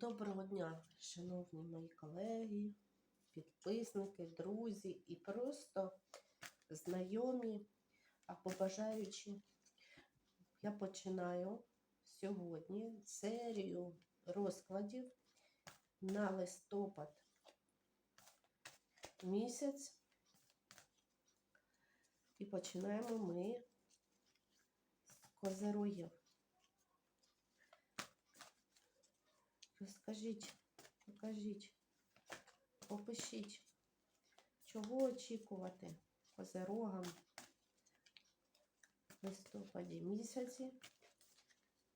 Доброго дня, шановні мої колеги, підписники, друзі і просто знайомі або бажаючі. Я починаю сьогодні серію розкладів на листопад місяць. І починаємо ми з козирогів. Розкажіть, покажіть, попишіть, чого очікувати козирогам в листопаді місяці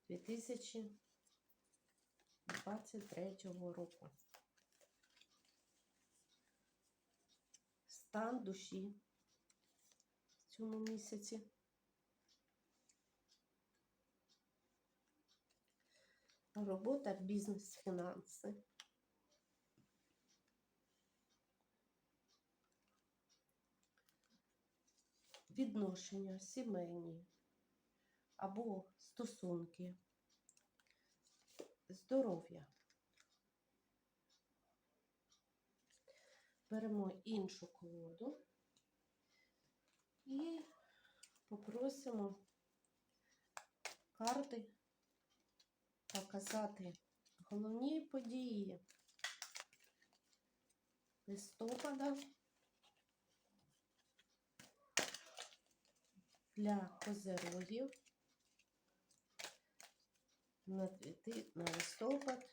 2023 року. Стан душі в цьому місяці. Робота, бізнес, фінанси. Відношення сімейні або стосунки, здоров'я. Беремо іншу колоду і попросимо карти показати головні події листопада для козерогів на, листопад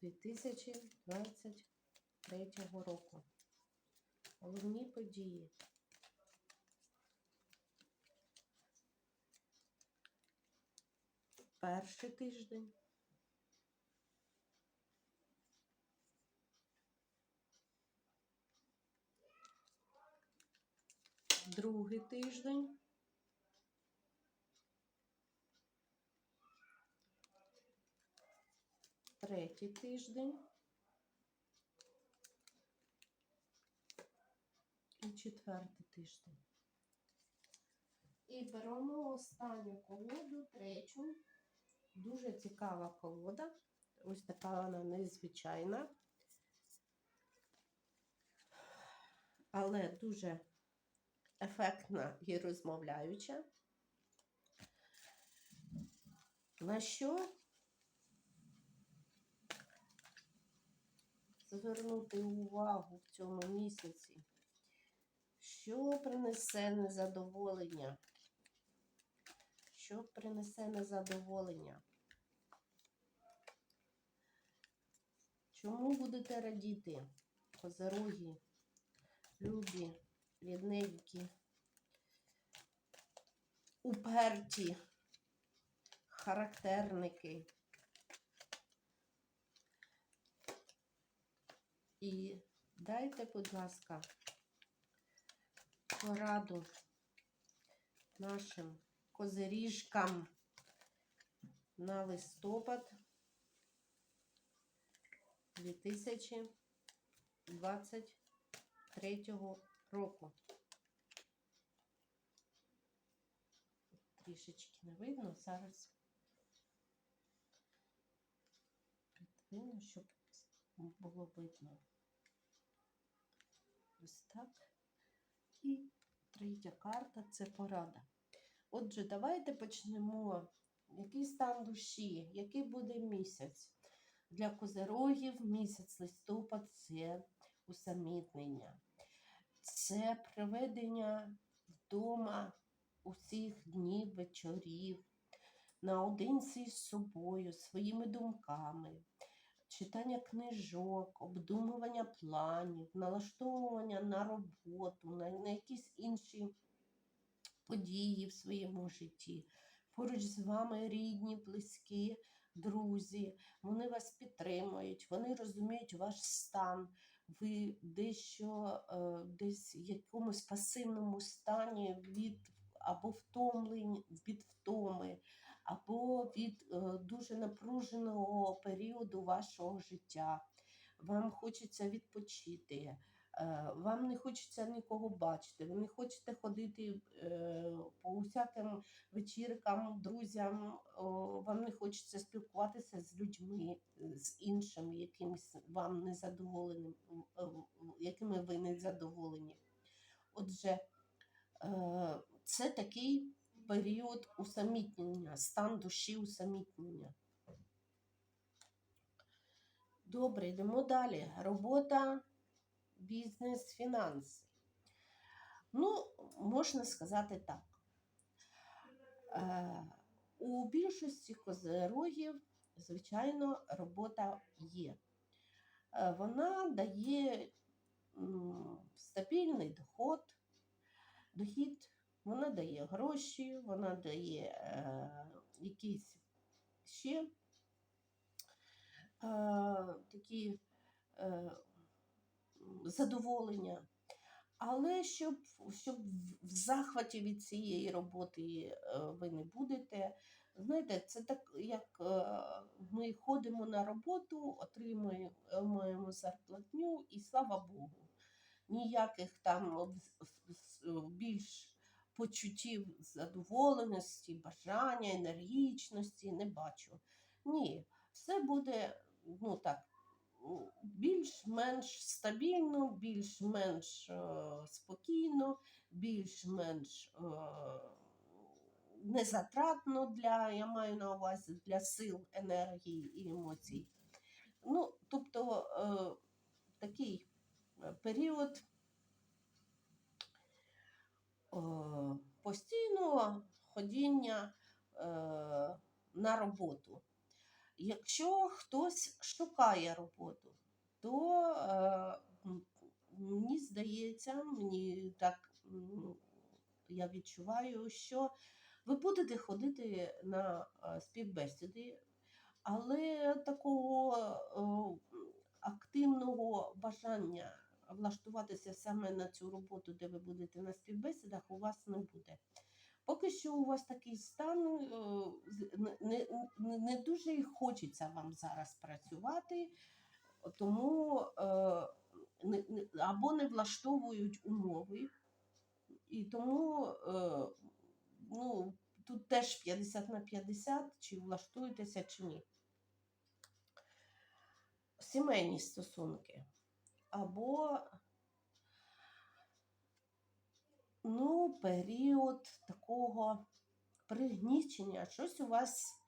2023 року. Головні події. Перший тиждень. Другий тиждень. Третій тиждень. І четвертий тиждень. І беремо останню колоду, третю. Дуже цікава колода. Ось така вона незвичайна. Але дуже ефектна і розмовляюча. На що звернути увагу в цьому місяці? Що принесе незадоволення? Що принесе незадоволення? Чому будете радіти? Козорогі, любі, рідненькі, уперті, характерники. І дайте, будь ласка, пораду нашим козиріжкам на листопад 2023 року. Трішечки не видно, зараз придвину, щоб було видно. Ось так. І третя карта це порада. Отже, давайте почнемо. Який стан душі, який буде місяць? Для козерогів місяць листопад це усамітнення, це проведення вдома усіх днів, вечорів, наодинці з собою, своїми думками, читання книжок, обдумування планів, налаштовування на роботу, на, на якісь інші події в своєму житті. Поруч з вами рідні, близькі, друзі, вони вас підтримують, вони розуміють ваш стан. Ви дещо е, десь в якомусь пасивному стані від або втомлень від втоми, або від е, дуже напруженого періоду вашого життя. Вам хочеться відпочити. Е, Вам не хочеться нікого бачити, ви не хочете ходити е, по усяким вечіркам, друзям, вам не хочеться спілкуватися з людьми, е, з іншими, якимись вам незадоволеним, якими ви не задоволені. Отже, це такий період усамітнення, стан душі усамітнення. Добре, йдемо далі. Робота, бізнес, фінанси. Ну, можна сказати так. Е, у більшості козерогів, звичайно, робота є. Е, вона дає стабільний доход, дохід, вона дає гроші, вона дає е, якісь ще е, такі задоволення. Але щоб, щоб в- захваті від цієї роботи е, ви не будете. Знаєте, це так, як е, ми ходимо на роботу, отримуємо зарплатню, і слава Богу. Ніяких там більш почуттів задоволеності, бажання, енергічності не бачу. Ні, все буде ну так, більш-менш стабільно, більш-менш е, спокійно, більш-менш е, незатратно для, я маю на увазі для сил, енергії і емоцій. Ну, тобто е, такий період постійного ходіння на роботу. Якщо хтось шукає роботу, то е, мені здається, мені так я відчуваю, що ви будете ходити на е, співбесіди, але такого е, активного бажання влаштуватися саме на цю роботу, де ви будете на співбесідах, у вас не буде. Поки що у вас такий стан, е, не, не, не- дуже хочеться вам зараз працювати, тому е, або не влаштовують умови, і тому е, ну, тут теж 50 на 50, чи влаштуєтеся, чи ні. Сімейні стосунки. Або ну, період такого пригнічення. Щось у вас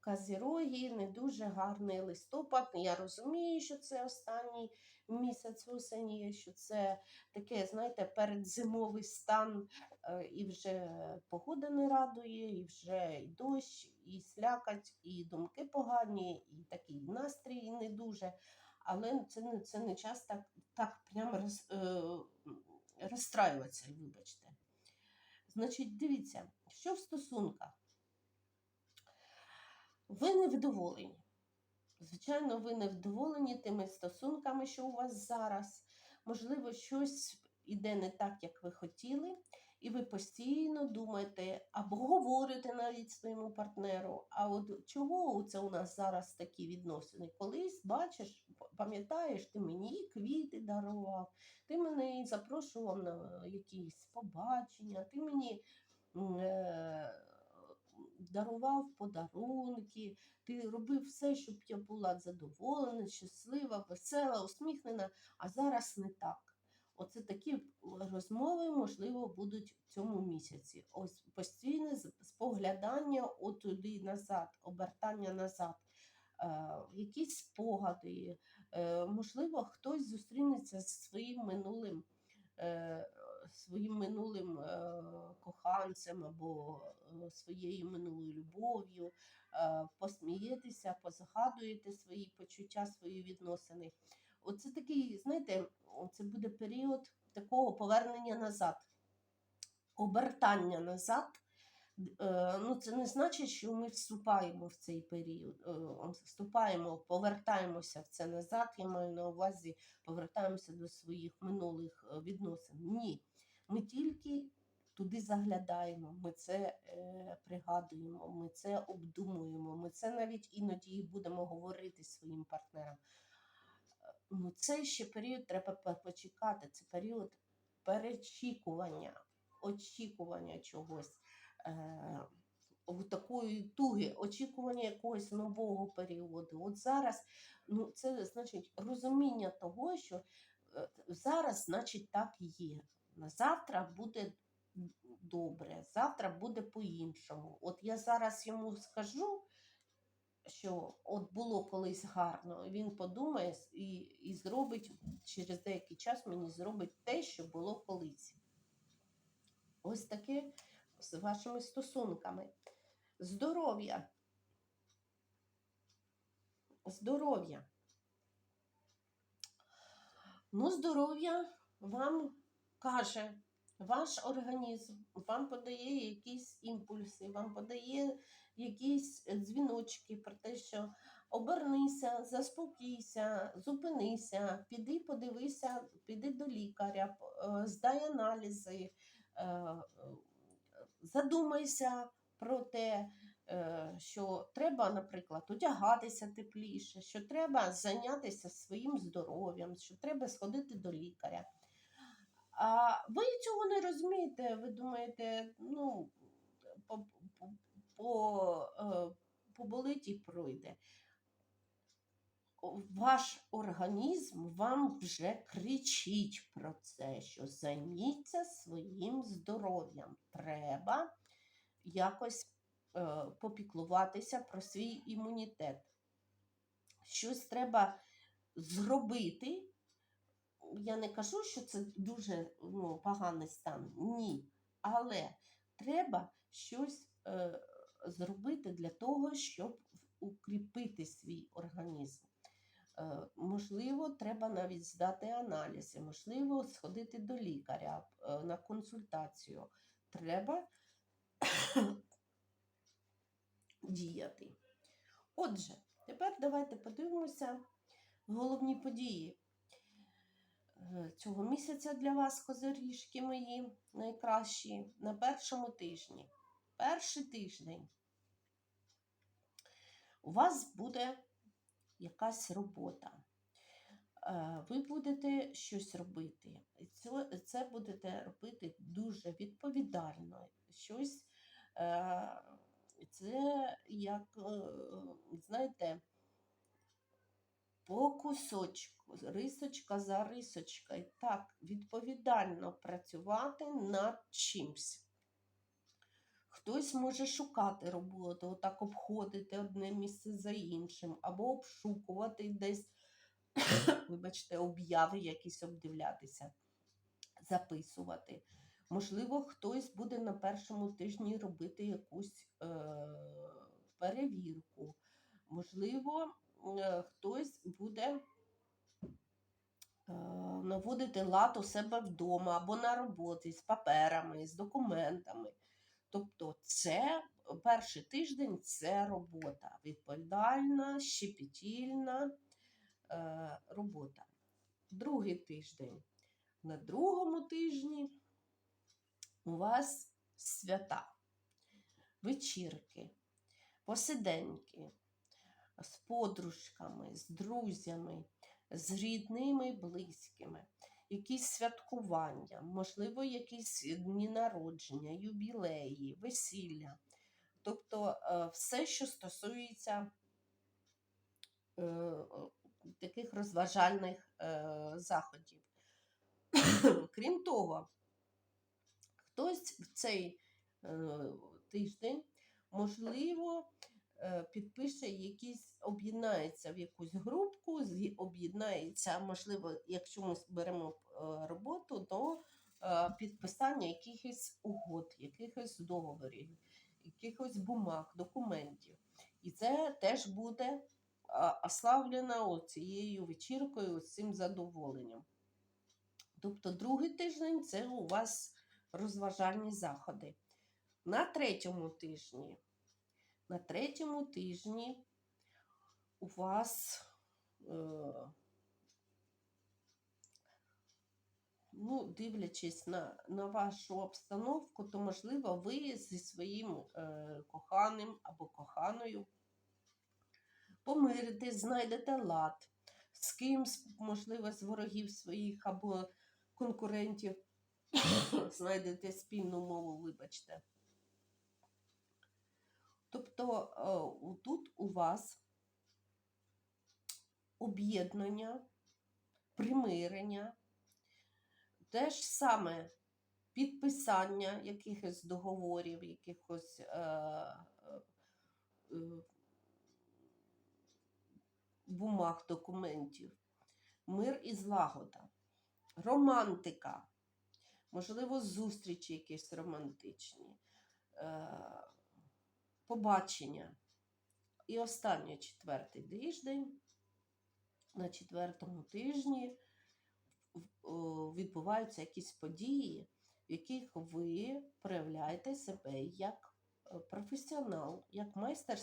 Казірогі, не дуже гарний листопад. Я розумію, що це останній місяць осені, що це таке, знаєте, передзимовий стан, е, і вже погода не радує, і вже і дощ, і слякать, і думки погані, і такий настрій не дуже. Але це це не час так, так прямо роз, е, розстраюватися, вибачте. Значить, дивіться, що в стосунках. Ви невдоволені. Звичайно, ви невдоволені тими стосунками, що у вас зараз. Можливо, щось іде не так, як ви хотіли, і ви постійно думаєте або говорите навіть своєму партнеру. А от чого це у нас зараз такі відносини? Колись бачиш, пам'ятаєш, ти мені квіти дарував, ти мене запрошував на якісь побачення, ти мені. Е- дарував подарунки, ти робив все, щоб я була задоволена, щаслива, весела, усміхнена, а зараз не так. Оце такі розмови, можливо, будуть в цьому місяці. Ось постійне споглядання отуди назад, обертання назад, е, якісь спогади. Е, можливо, хтось зустрінеться зі своїм минулим. Е, своїм минулим е, коханцем або е, своєю минулою любов'ю, е, посмієтеся, позагадуєте свої почуття, свої відносини. Оце такий, знаєте, це буде період такого повернення назад, обертання назад. Е, Ну, це не значить, що ми вступаємо в цей період. е, Вступаємо, повертаємося в це назад. Я маю на увазі, повертаємося до своїх минулих е, відносин. Ні. Ми тільки туди заглядаємо, ми це пригадуємо, ми це обдумуємо, ми це навіть іноді будемо говорити своїм партнером. Ну, цей ще період треба почекати. Це період перечікування, очікування чогось. Е, такої туги, очікування якогось нового періоду. От зараз, ну це значить розуміння того, що е, зараз, значить, так є. Завтра буде добре, завтра буде по-іншому. От я зараз йому скажу, що от було колись гарно, він подумає і, і зробить через деякий час мені зробить те, що було колись. Ось таке з вашими стосунками. Здоров'я. Здоров'я. Ну, здоров'я вам каже, ваш організм вам подає якісь імпульси, вам подає якісь дзвіночки про те, що обернися, заспокійся, зупинися, піди подивися, піди до лікаря, е, здай аналізи, е, задумайся про те, е, що треба, наприклад, одягатися тепліше, що треба зайнятися своїм здоров'ям, що треба сходити до лікаря. А ви цього не розумієте, ви думаєте, ну, по, по, по, е, поболить і пройде. Ваш організм вам вже кричить про це, що займіться своїм здоров'ям. Треба якось е, попіклуватися про свій імунітет. Щось треба зробити. Я не кажу, що це дуже ну, поганий стан. Ні. Але треба щось е, зробити для того, щоб укріпити свій організм. Е, можливо, треба навіть здати аналізи, можливо, сходити до лікаря е, на консультацію. Треба діяти. Отже, тепер давайте подивимося головні події цього місяця для вас, козиріжки мої найкращі, на першому тижні. Перший тиждень у вас буде якась робота. Е, Ви будете щось робити. І Це, будете робити дуже відповідально. Щось е, це як, е, знаєте, по кусочку, рисочка за рисочкою. Так, відповідально працювати над чимсь. Хтось може шукати роботу, отак обходити одне місце за іншим, або обшукувати десь, вибачте, обяви якісь обдивлятися, записувати. Можливо, хтось буде на першому тижні робити якусь е, перевірку. Можливо, хтось буде е, наводити лад у себе вдома або на роботі з паперами, з документами. Тобто, це перший тиждень це робота. Відповідальна, щепетільна е, робота. Другий тиждень. На другому тижні у вас свята, вечірки, посиденьки з подружками, з друзями, з рідними близькими, якісь святкування, можливо, якісь дні народження, юбілеї, весілля. Тобто е, все, що стосується е, таких розважальних е, заходів. Крім того, хтось в цей тиждень, можливо, підпише якісь, об'єднається в якусь групку, об'єднається, можливо, якщо ми беремо е, роботу, то е, підписання якихось угод, якихось договорів, якихось бумаг, документів. І це теж буде ославлено цією вечіркою, цим задоволенням. Тобто другий тиждень це у вас розважальні заходи. На третьому тижні, на третьому тижні у вас, е, ну, дивлячись на, на вашу обстановку, то, можливо, ви зі своїм е, коханим або коханою помиритесь, знайдете лад, з ким, з- можливо, з ворогів своїх або конкурентів. Знайдете спільну мову, вибачте. Тобто е, тут у вас об'єднання, примирення, те ж саме підписання якихось договорів, якихось е, е, бумаг, документів, мир і злагода, романтика, можливо, зустрічі якісь романтичні, побачення. І останній четвертий тиждень. На четвертому тижні відбуваються якісь події, в яких ви проявляєте себе як е, професіонал, як майстер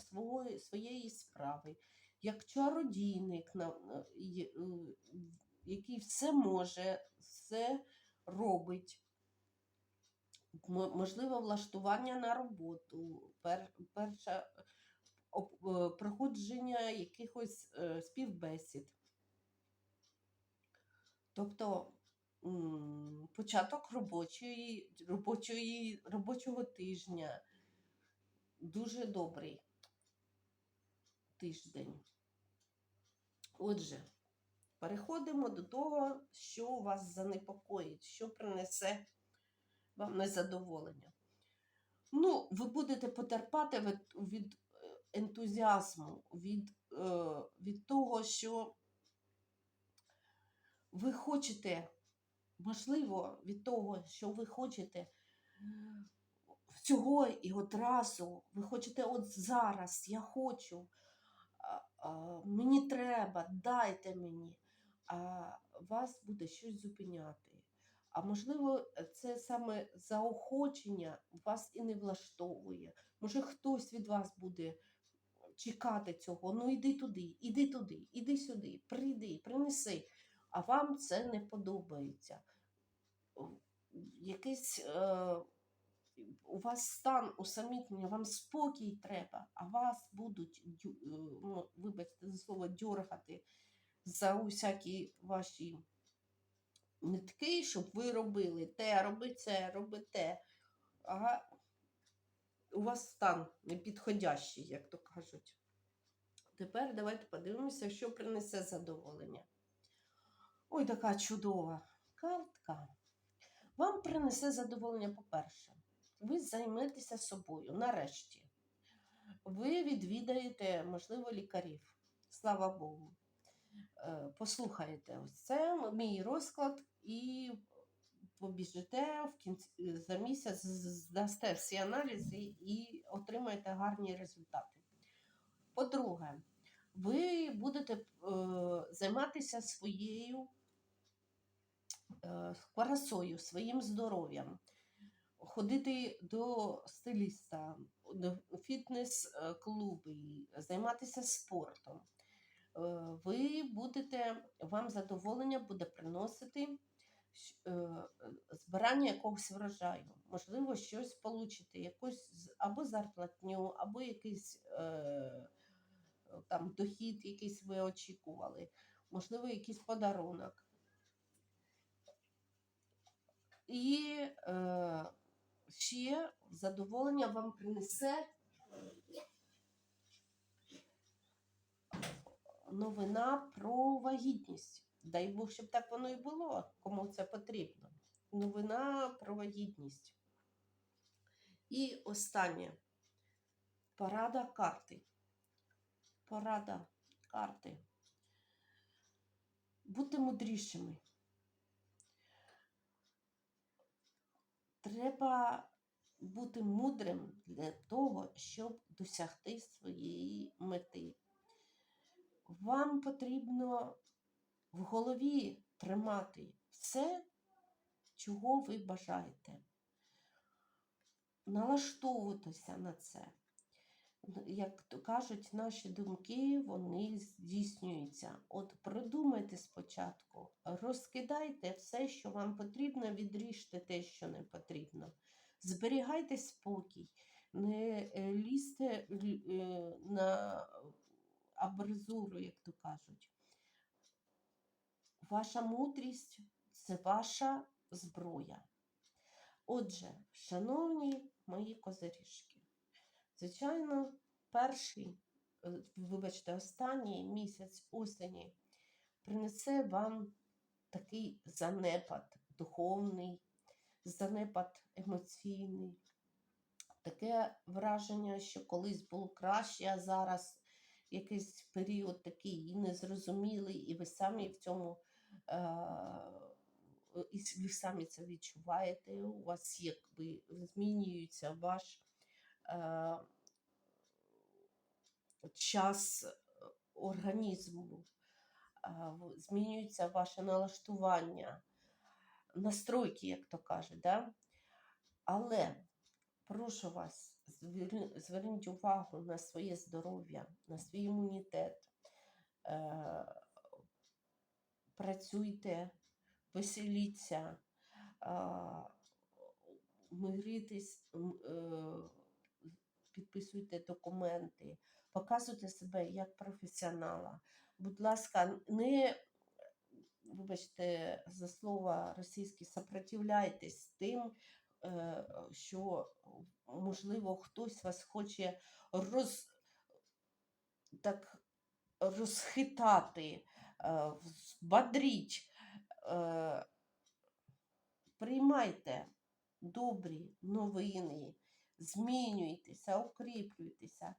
своєї справи, як чародійник, є- е, який все може, все робить. Можливо, влаштування на роботу, пер, перша об- е, проходження якихось е, співбесід. Тобто початок робочої, робочої, робочого тижня дуже добрий тиждень. Отже, переходимо до того, що вас занепокоїть, що принесе вам незадоволення. Ну, ви будете потерпати від, від е, ентузіазму, від, е, від того, що ви хочете, можливо, від того, що ви хочете всього і одразу, ви хочете от зараз, я хочу, мені треба, дайте мені, а вас буде щось зупиняти. А можливо, це саме заохочення вас і не влаштовує. Може, хтось від вас буде чекати цього. Ну іди туди, іди туди, іди сюди, прийди, принеси. А вам це не подобається. Якийсь е, у вас стан усамітнення, вам спокій треба, а вас будуть, е, ну, вибачте за слово, дьоргати за усякі ваші нитки, щоб ви робили те, роби це, роби те. А у вас стан непідходящий, як то кажуть. Тепер давайте подивимося, що принесе задоволення. Ой, така чудова картка. Вам принесе задоволення, по-перше, ви займетеся собою нарешті. Ви відвідаєте, можливо, лікарів. Слава Богу. Е, Послухаєте, ось це мій розклад, і побіжите в кінці за місяць, здасте всі аналізи і отримаєте гарні результати. По-друге, ви будете е, займатися своєю е, красою, своїм здоров'ям, ходити до стиліста, до фітнес-клуби, займатися спортом. Е, Ви будете, вам задоволення буде приносити е, збирання якогось врожаю. Можливо, щось получите, якусь або зарплатню, або якийсь е, там дохід, якийсь ви очікували, можливо, якийсь подарунок. І е, ще задоволення вам принесе новина про вагітність. Дай Бог, щоб так воно і було, кому це потрібно. Новина про вагітність. І останнє. Порада карти. Порада карти. Будьте мудрішими. Треба бути мудрим для того, щоб досягти своєї мети. Вам потрібно в голові тримати все, чого ви бажаєте. Налаштовуватися на це. Як то кажуть, наші думки вони здійснюються. От продумайте спочатку, розкидайте все, що вам потрібно, відріжте те, що не потрібно. Зберігайте спокій, не е, лізьте е, на абризуру, як то кажуть. ваша мудрість це ваша зброя. Отже, шановні мої козиріжки, звичайно, перший, е, вибачте, останній місяць осені принесе вам такий занепад духовний, занепад емоційний. Таке враження, що колись було краще, а зараз якийсь період такий незрозумілий, і ви самі в цьому і ви самі це відчуваєте. У вас якби змінюється ваш час е, організму, змінюється ваше налаштування, настройки, як то кажуть. Да? Але прошу вас, зверніть увагу на своє здоров'я, на свій імунітет. Е, працюйте, веселіться, а, миритесь, м, е, підписуйте документи, показуйте себе як професіонала. Будь ласка, не, вибачте, за слово російське, сопротивляйтесь тим, е, що, можливо, хтось вас хоче роз, так, розхитати, е, взбодріть. Е, Приймайте добрі новини, змінюйтеся, укріплюйтеся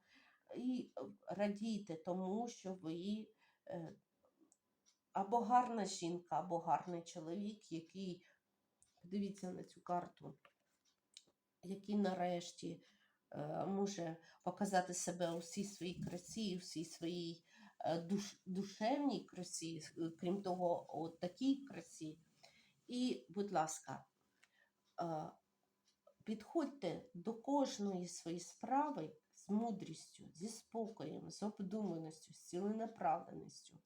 і е, радійте тому, що ви е, або гарна жінка, або гарний чоловік, який, подивіться на цю карту, який нарешті е, може показати себе у всій своїй красі, у всій своїй е, душ, душевній красі, е, крім того, от такій красі. І, будь ласка, підходьте до кожної своєї справи з мудрістю, зі спокоєм, з обдуманістю, з ціленаправленістю.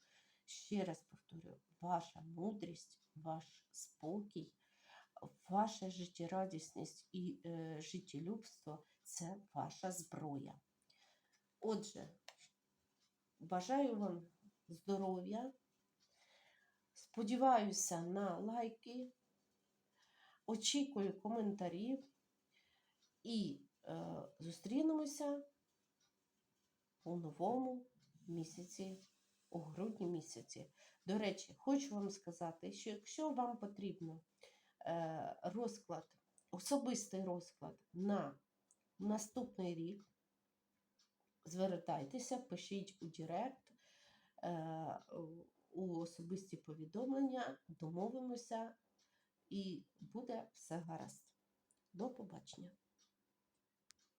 Ще раз повторюю, ваша мудрість, ваш спокій, ваша життєрадісність і е, життєлюбство це ваша зброя. Отже, бажаю вам здоров'я. Сподіваюся на лайки, очікую коментарів і е, зустрінемося у новому місяці, у грудні місяці. До речі, хочу вам сказати, що якщо вам потрібно розклад, особистий розклад на наступний рік, звертайтеся, пишіть у Директ, е, у особисті повідомлення, домовимося і буде все гаразд. До побачення.